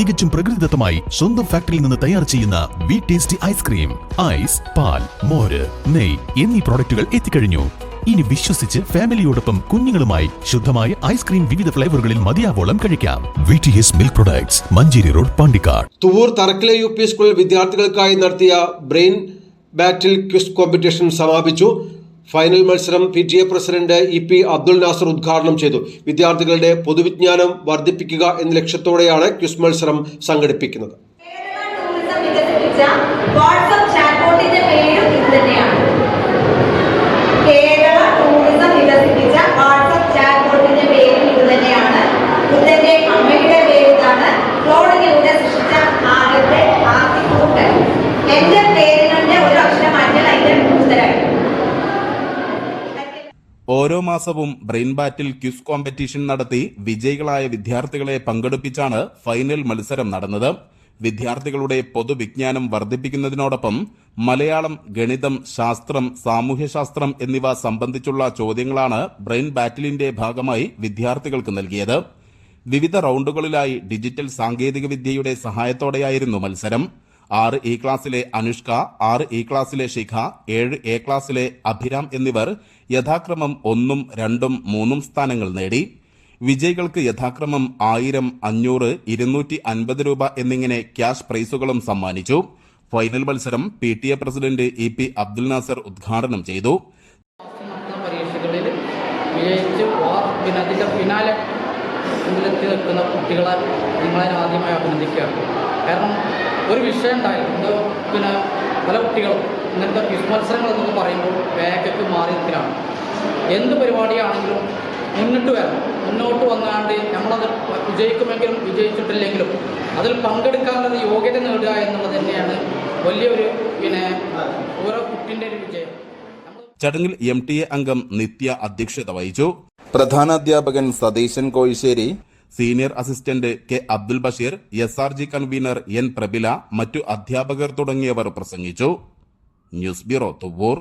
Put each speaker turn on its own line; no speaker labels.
തികച്ചും പ്രകൃതിദത്തമായി സ്വന്തം ഫാക്ടറിയിൽ നിന്ന് തയ്യാർ ചെയ്യുന്ന വി ടേസ്റ്റി ഐസ്ക്രീം ഐസ് പാൽ മോര് നെയ് എന്നീ പ്രോഡക്റ്റുകൾ എത്തിക്കഴിഞ്ഞു. ഇനി വിശ്വസിച്ച് ഫാമിലിയോടൊപ്പം കുഞ്ഞുങ്ങളുമായി ശുദ്ധമായ ഐസ്ക്രീം വിവിധ ഫ്ലേവറുകളിൽ മതിയാവോളം കഴിക്കാം. V T S milk products Manjeri road Pandikkad.
Thuvvur തറക്കിലെ U P സ്കൂളിൽ വിദ്യാർത്ഥികൾക്കായി നടത്തിയ ബ്രെയിൻ ബാറ്റിൽ ക്വിസ് കോമ്പറ്റീഷൻ സമാപിച്ചു. ഫൈനൽ മത്സരം P T A president E P Abdul Nasar ഉദ്ഘാടനം ചെയ്തു. വിദ്യാർത്ഥികളുടെ പൊതുവിജ്ഞാനം വർദ്ധിപ്പിക്കുക എന്ന ലക്ഷ്യത്തോടെയാണ് ക്വിസ് മത്സരം സംഘടിപ്പിക്കുന്നത്.
വാട്സ്ആപ്പ് ചാറ്റ്ബോട്ടിന്റെ പേരും ഇത്
ഓരോ മാസവും ബ്രെയിൻ ബാറ്റിൽ ക്വിസ് കോമ്പറ്റീഷൻ നടത്തി വിജയികളായ വിദ്യാർത്ഥികളെ പങ്കെടുപ്പിച്ചാണ് ഫൈനൽ മത്സരം നടന്നത്. വിദ്യാർത്ഥികളുടെ പൊതുവിജ്ഞാനം വർദ്ധിപ്പിക്കുന്നതിനോടൊപ്പം മലയാളം ഗണിതം ശാസ്ത്രം സാമൂഹ്യശാസ്ത്രം എന്നിവ സംബന്ധിച്ചുള്ള ചോദ്യങ്ങളാണ് ബ്രെയിൻ ബാറ്റിലിന്റെ ഭാഗമായി വിദ്യാർത്ഥികൾക്ക് നൽകിയത്. വിവിധ റൌണ്ടുകളിലായി ഡിജിറ്റൽ സാങ്കേതികവിദ്യയുടെ സഹായത്തോടെയായിരുന്നു മത്സരം. ആറ് ഇ ക്ലാസ്സിലെ അനുഷ്ക ആറ് ഇ ക്ലാസ്സിലെ ശിഖ ഏഴ് എ ക്ലാസ്സിലെ അഭിരാം എന്നിവർ യഥാക്രമം ഒന്നും രണ്ടും മൂന്നും സ്ഥാനങ്ങൾ നേടി. വിജയികൾക്ക് യഥാക്രമം ആയിരം അഞ്ഞൂറ് ഇരുന്നൂറ്റി അൻപത് രൂപ എന്നിങ്ങനെ ക്യാഷ് പ്രൈസുകളും സമ്മാനിച്ചു. ഫൈനൽ മത്സരം P T A president E P Abdul Nasar ഉദ്ഘാടനം ചെയ്തു.
മുന്നിലെത്തി നിൽക്കുന്ന കുട്ടികളെ നിങ്ങളെ ആദ്യമായി അഭിനന്ദിക്കുകയാണ് കാരണം ഒരു വിഷയം ഉണ്ടായാലും എന്തോ പിന്നെ പല കുട്ടികളും ഇങ്ങനത്തെ ക്വിസ് മത്സരങ്ങൾ എന്നൊക്കെ പറയുമ്പോൾ വേഗക്ക് മാറി നിൽക്കലാണ് എന്ത് പരിപാടിയാണെങ്കിലും മുന്നിട്ട് വരണം. മുന്നോട്ട് വന്നാണ്ട് നമ്മളത് വിജയിക്കുമെങ്കിലും വിജയിച്ചിട്ടില്ലെങ്കിലും അതിൽ പങ്കെടുക്കാനുള്ള യോഗ്യത നേടുക എന്നുള്ളത് തന്നെയാണ് വലിയൊരു പിന്നെ ഓരോ കുട്ടിന്റെ ഒരു വിജയം.
ചടങ്ങിൽ എം ടി എ അംഗം നിത്യ അധ്യക്ഷത വഹിച്ചു. പ്രധാനാധ്യാപകൻ Satheesan Kozhissery senior assistant K Abdul Basheer S R G convener N Prabila മറ്റു അധ്യാപകർ തുടങ്ങിയവർ പ്രസംഗിച്ചു. News bureau Thuvur